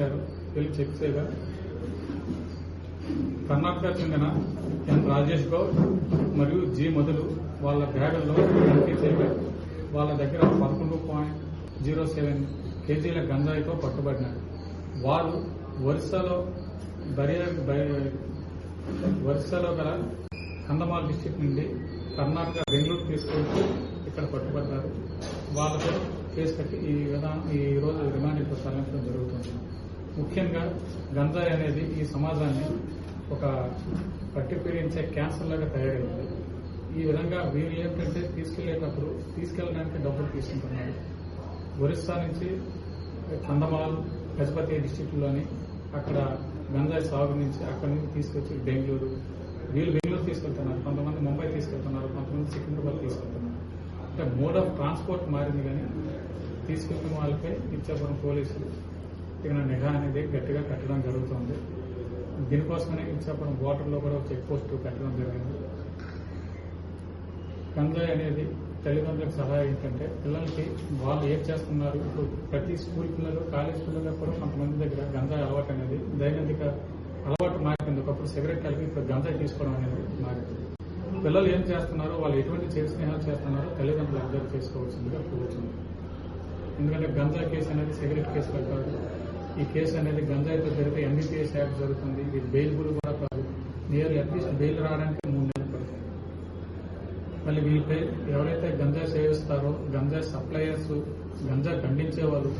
గారు వెళ్ళి చెక్ చేయగా కర్ణాటక చెందిన ఎన్ రాజేష్ గౌడ్ మరియు జి మధులు వాళ్ళ బ్యాగుల్లో తనిఖీ చేయగా వాళ్ళ దగ్గర పదకొండు పాయింట్ జీరో సెవెన్ కేజీల గంజాయితో పట్టుబడినారు. వారు ఒరిస్సాలో దర్యా ఒరిస్సాలో గల కందమాల్ డిస్టిక్ నుండి కర్ణాటక బెంగళూరు తీసుకొచ్చి ఇక్కడ పట్టుబడ్డారు. వాళ్ళతో కేసు కట్టి ఈ విధానం ఈ రోజు రిమాండ్కు తరలించడం జరుగుతుంది. ముఖ్యంగా గంజాయి అనేది ఈ సమాజాన్ని ఒక పట్టిపీడించే క్యాన్సర్ లాగా తయారైంది. ఈ విధంగా వీరు ఏంటంటే తీసుకెళ్ళేటప్పుడు తీసుకెళ్ళడానికి డబ్బులు తీసుకుంటున్నారు. ఒరిస్సా నుంచి కందమాల్ గజపతి డిస్టిక్లోని అక్కడ గంజాయి సాగు నుంచి అక్కడి నుంచి తీసుకొచ్చి బెంగళూరు వీళ్ళు బెంగళూరు తీసుకెళ్తున్నారు. కొంతమంది ముంబై తీసుకెళ్తున్నారు కొంతమంది సికింద్రాబాద్ తీసుకెళ్తున్నారు. అంటే మోడ్ ఆఫ్ ట్రాన్స్పోర్ట్ మారింది కానీ తీసుకెళ్తున్న వాళ్ళపై ఇచ్చాపురం పోలీసులు తగిన నిఘా అనేది గట్టిగా కట్టడం జరుగుతుంది. దీనికోసమనే ఇచ్చాపురం బోర్డర్లో కూడా ఒక చెక్ పోస్ట్ కట్టడం జరిగింది. గంజాయి అనేది తల్లిదండ్రులకు సహాయం ఏంటంటే పిల్లలకి వాళ్ళు ఏం చేస్తున్నారు? ఇప్పుడు ప్రతి స్కూల్ పిల్లలు కాలేజ్ పిల్లలు కూడా కొంతమంది దగ్గర గంజాయి అలవాటు అనేది దైనందిక అలవాటు మారింది. ఒకప్పుడు సిగరెట్ కలిపి ఇప్పుడు గంజాయి తీసుకోవడం అనేది మారింది. పిల్లలు ఏం చేస్తున్నారు? వాళ్ళు ఎటువంటి చేతి స్నేహాలు చేస్తున్నారో తల్లిదండ్రులు అబ్జర్వ్ చేసుకోవాల్సిందిగా కోరుతుంది ఎందుకంటే గంజా కేసు అనేది సిగరెట్ కేసు కాదు. ఈ కేసు అనేది గంజాయితో జరిగితే ఎంబీపీఎస్ యాక్ట్ జరుగుతుంది. ఇది బెయిల్బుల్ కూడా కాదు. నియర్ అట్లీస్ట్ బెయిల్ రావడానికి మూడు నెలలు పడుతుంది. మళ్ళీ వీళ్ళపై ఎవరైతే గంజా సేవిస్తారో గంజా సప్లయర్స్ గంజా ఖండించే వాళ్ళు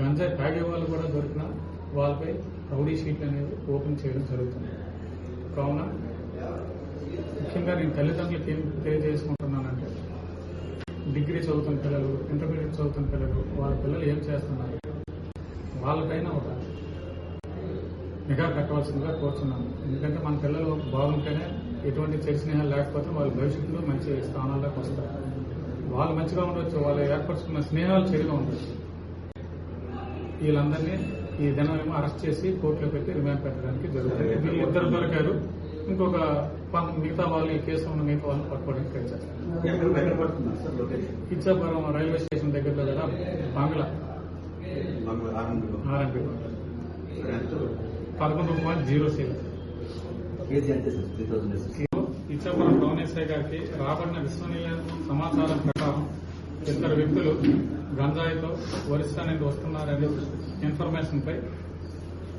గంజా తాగే వాళ్ళు కూడా దొరికినా వాళ్ళపై రౌడీ షీట్ అనేది ఓపెన్ చేయడం జరుగుతుంది. కావున ముఖ్యంగా నేను తల్లిదండ్రులకు ఏం తెలియజేసుకుంటున్నానంటే డిగ్రీ చదువుతున్న పిల్లలు ఇంటర్మీడియట్ చదువుతున్న పిల్లలు వాళ్ళ పిల్లలు ఏం చేస్తున్నారు? వాళ్ళపైన ఒక నిఘా కట్టవలసిందిగా కోరుతున్నాను ఎందుకంటే మన పిల్లలు బాగుంటేనే ఎటువంటి చెడు స్నేహాలు లేకపోతే వాళ్ళ భవిష్యత్తులో మంచి స్థానాల్లోకి వస్తారు. వాళ్ళు మంచిగా ఉండొచ్చు వాళ్ళు ఏర్పరచుకున్న స్నేహాలు చెడుగా ఉండొచ్చు. వీళ్ళందరినీ ఈ దినం అరెస్ట్ చేసి కోర్టులో పెట్టి రిమాండ్ పెట్టడానికి జరుగుతుంది. వీళ్ళు ఇద్దరు దొరికారు. ఇంకొక మిగతా వాళ్ళు ఈ కేసు ఉన్న మిగతా వాళ్ళని పట్టుకోవడానికి ఇచ్చాపురం రైల్వే స్టేషన్ దగ్గరలో కదా బంగ్లా. ఆర్ఎంపీ పదకొండు point zero thousand Ichchapuram SI గారికి రాబడిన విశ్వనీయ సమాచారం ప్రకారం ఇద్దరు వ్యక్తులు గంజాయితో ఒరిస్సా నుండి వస్తున్నారనే ఇన్ఫర్మేషన్ పై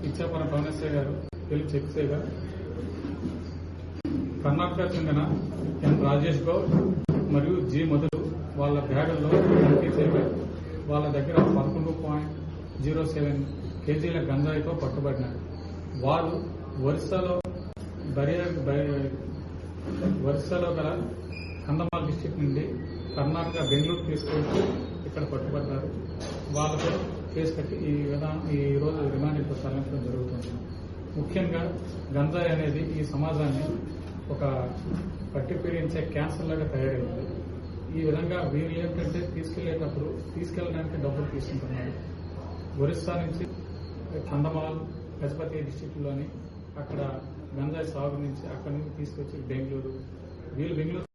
ఇచ్చాపురం ఎస్ఐ గారు వెళ్ళి చెక్ చేయగా కర్ణాటక చెందిన ఎన్. రాజేష్ గౌడ్ మరియు జి. మధులు వాళ్ళ బ్యాగుల్లో తనిఖీ చేయగా వాళ్ళ దగ్గర పదకొండు పాయింట్ జీరో సెవెన్ కేజీల గంజాయితో పట్టుబడినారు వారు వరుసలో వరుసలో బై- ఒరిస్సాలో గల కందమాల్ డిస్టిక్ నుండి కర్ణాటక బెంగళూరు తీసుకెళ్తూ ఇక్కడ పట్టుబడ్డారు. వాళ్ళతో కేసు కట్టి ఈ విధానం ఈ రోజు రిమాండ్కు తరలించడం జరుగుతుంది. ముఖ్యంగా గంజాయి అనేది ఈ సమాజాన్ని ఒక పట్టిపీడించే క్యాన్సర్ లాగా తయారైంది. ఈ విధంగా వీరు ఏంటంటే తీసుకెళ్ళేటప్పుడు తీసుకెళ్ళడానికి డబ్బులు తీసుకుంటున్నారు. ఒరిస్సా నుంచి కందమాల్ గజపతి డిస్టిక్లోని అక్కడ గంజాయి సాగు నుంచి అక్కడి నుంచి తీసుకొచ్చి బెంగళూరు వీళ్ళు బెంగళూరు